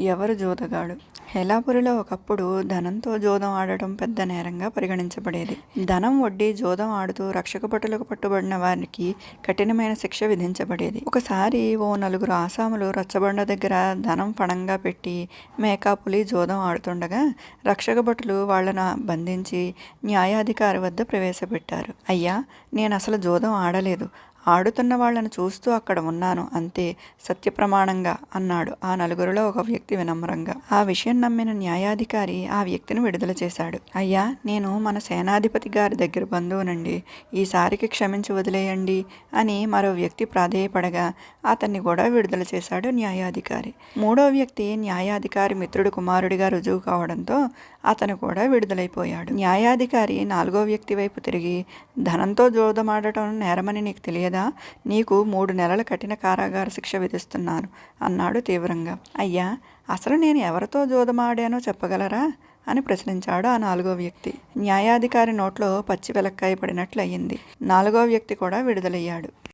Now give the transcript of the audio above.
ఎవరు జోదగాడు? హేలాపురిలో ఒకప్పుడు ధనంతో జూదం ఆడటం పెద్ద నేరంగా పరిగణించబడేది. ధనం వడ్డీ జూదం ఆడుతూ రక్షక భటులకు పట్టుబడిన వారికి కఠినమైన శిక్ష విధించబడేది. ఒకసారి ఓ నలుగురు ఆసాములు రచ్చబండ దగ్గర ధనం పణంగా పెట్టి మేకాపులి జూదం ఆడుతుండగా రక్షక భటులు వాళ్ళను బంధించి న్యాయాధికారి వద్ద ప్రవేశపెట్టారు. అయ్యా నేను అసలు జూదం ఆడలేదు. ఆడుతున్న వాళ్ళను చూస్తూ అక్కడ ఉన్నాను అంతే సత్యప్రమాణంగా అన్నాడు. ఆ నలుగురిలో ఒక వ్యక్తి వినమ్రంగా. ఆ విషయం నమ్మిన న్యాయాధికారి ఆ వ్యక్తిని విడుదల చేశాడు. అయ్యా నేను మన సేనాధిపతి గారి దగ్గర బంధువునండి. ఈసారికి క్షమించి వదిలేయండి అని మరో వ్యక్తి ప్రాధేయపడగా అతన్ని కూడా విడుదల చేశాడు న్యాయాధికారి. మూడో వ్యక్తి న్యాయాధికారి మిత్రుడు కుమారుడిగా రుజువు కావడంతో అతను కూడా విడుదలైపోయాడు. న్యాయాధికారి నాలుగో వ్యక్తి వైపు తిరిగి ధనంతో జోదమాడటం నేరమని నీకు తెలియదు? నీకు మూడు నెలల కఠిన కారాగార శిక్ష విధిస్తున్నాను అన్నాడు తీవ్రంగా. అయ్యా అసలు నేను ఎవరితో జోదమాడానో చెప్పగలరా? అని ప్రశ్నించాడు ఆ నాలుగో వ్యక్తి. న్యాయాధికారి నోట్లో పచ్చి వెలక్కాయ పడినట్లు నాలుగో వ్యక్తి కూడా విడుదలయ్యాడు.